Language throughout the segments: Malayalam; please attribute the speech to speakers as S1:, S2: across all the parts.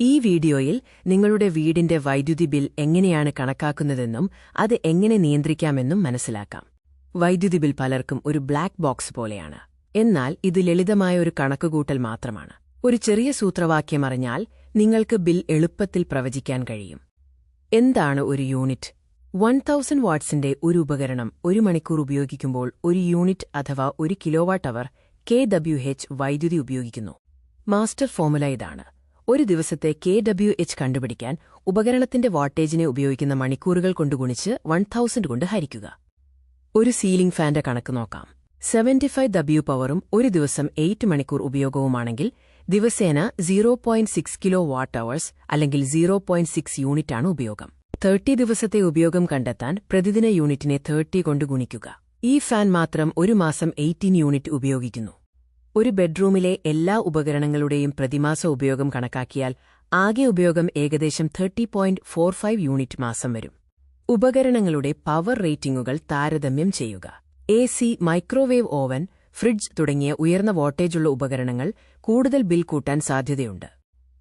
S1: ഈ വീഡിയോയിൽ നിങ്ങളുടെ വീടിന്റെ വൈദ്യുതി ബിൽ എങ്ങനെയാണ് കണക്കാക്കുന്നതെന്നും അത് എങ്ങനെ നിയന്ത്രിക്കാമെന്നും മനസ്സിലാക്കാം. വൈദ്യുതി ബിൽ പലർക്കും ഒരു ബ്ലാക്ക് ബോക്സ് പോലെയാണ്. എന്നാൽ ഇത് ലളിതമായ ഒരു കണക്കുകൂട്ടൽ മാത്രമാണ്. ഒരു ചെറിയ സൂത്രവാക്യം അറിഞ്ഞാൽ നിങ്ങൾക്ക് ബിൽ എളുപ്പത്തിൽ പ്രവചിക്കാൻ കഴിയും. എന്താണ് ഒരു യൂണിറ്റ്? വൺ തൗസൻഡ് വാട്ട്സിന്റെ ഒരു ഉപകരണം ഒരു മണിക്കൂർ ഉപയോഗിക്കുമ്പോൾ ഒരു യൂണിറ്റ് അഥവാ ഒരു കിലോവാട്ട് അവർ കെ വൈദ്യുതി ഉപയോഗിക്കുന്നു. മാസ്റ്റർ ഫോമുല ഇതാണ്. ഒരു ദിവസത്തെ കെ ഡബ്ല്യു എച്ച് കണ്ടുപിടിക്കാൻ ഉപകരണത്തിന്റെ വാട്ടേജിനെ ഉപയോഗിക്കുന്ന മണിക്കൂറുകൾ കൊണ്ട് ഗുണിച്ച് വൺ തൗസൻഡ് കൊണ്ട് ഹരിക്കുക. ഒരു സീലിംഗ് ഫാന്റെ കണക്ക് നോക്കാം. സെവന്റി ഫൈവ് ഡബ്ല്യു പവറും ഒരു ദിവസം എയ്റ്റ് മണിക്കൂർ ഉപയോഗവുമാണെങ്കിൽ ദിവസേന zero point six kilowatt hours അല്ലെങ്കിൽ സീറോ പോയിന്റ് സിക്സ് യൂണിറ്റാണ് ഉപയോഗം. തേർട്ടി ദിവസത്തെ ഉപയോഗം കണ്ടെത്താൻ പ്രതിദിന യൂണിറ്റിനെ തേർട്ടി കൊണ്ട് ഗുണിക്കുക. ഈ ഫാൻ മാത്രം ഒരു മാസം എയ്റ്റീൻ യൂണിറ്റ് ഉപയോഗിക്കുന്നു. ഒരു ബെഡ്റൂമിലെ എല്ലാ ഉപകരണങ്ങളുടെയും പ്രതിമാസ ഉപയോഗം കണക്കാക്കിയാൽ ആകെ ഉപയോഗം ഏകദേശം thirty point four five unit മാസം വരും. ഉപകരണങ്ങളുടെ പവർ റേറ്റിംഗുകൾ താരതമ്യം ചെയ്യുക. A C microwave oven fridge തുടങ്ങിയ ഉയർന്ന വോൾട്ടേജുള്ള ഉപകരണങ്ങൾ കൂടുതൽ ബിൽ കൂട്ടാൻ സാധ്യതയുണ്ട്.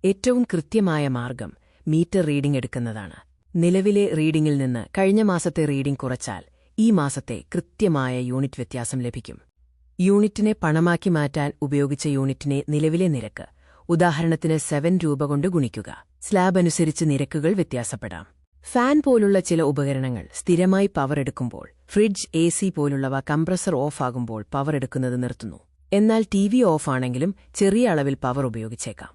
S1: ഏറ്റവും കൃത്യമായ മാർഗം മീറ്റർ റീഡിംഗ് എടുക്കുന്നതാണ്. നിലവിലെ റീഡിംഗിൽ നിന്ന് കഴിഞ്ഞ മാസത്തെ റീഡിംഗ് കുറച്ചാൽ ഈ മാസത്തെ കൃത്യമായ യൂണിറ്റ് വ്യത്യാസം ലഭിക്കും. യൂണിറ്റിനെ പണമാക്കി മാറ്റാൻ ഉപയോഗിച്ച യൂണിറ്റിനെ നിലവിലെ നിരക്ക് ഉദാഹരണത്തിന് സെവൻ രൂപ കൊണ്ട് ഗുണിക്കുക. സ്ലാബ് അനുസരിച്ച് നിരക്കുകൾ വ്യത്യാസപ്പെടാം. ഫാൻ പോലുള്ള ചില ഉപകരണങ്ങൾ സ്ഥിരമായി പവർ എടുക്കുമ്പോൾ ഫ്രിഡ്ജ് എ പോലുള്ളവ കംപ്രസർ ഓഫ് ആകുമ്പോൾ പവർ എടുക്കുന്നത് നിർത്തുന്നു. എന്നാൽ ടി വി ഓഫാണെങ്കിലും ചെറിയ അളവിൽ പവർ ഉപയോഗിച്ചേക്കാം.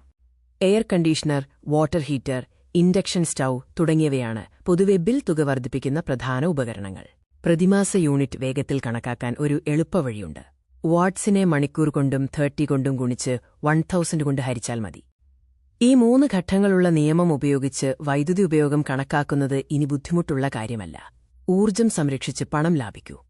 S1: Air conditioner water heater induction stove തുടങ്ങിയവയാണ് പൊതുവെ ബിൽ തുക വർദ്ധിപ്പിക്കുന്ന പ്രധാന ഉപകരണങ്ങൾ. പ്രതിമാസ യൂണിറ്റ് വേഗത്തിൽ കണക്കാക്കാൻ ഒരു എളുപ്പവഴിയുണ്ട്. വാട്ട്സിനെ മണിക്കൂർ കൊണ്ടും തേർട്ടി കൊണ്ടും ഗുണിച്ച് വൺ തൗസൻഡ് കൊണ്ട് ഹരിച്ചാൽ മതി. ഈ മൂന്ന് ഘട്ടങ്ങളുള്ള നിയമം ഉപയോഗിച്ച് വൈദ്യുതി ഉപയോഗം കണക്കാക്കുന്നത് ഇനി ബുദ്ധിമുട്ടുള്ള കാര്യമല്ല. ഊർജം സംരക്ഷിച്ച് പണം ലാഭിക്കൂ.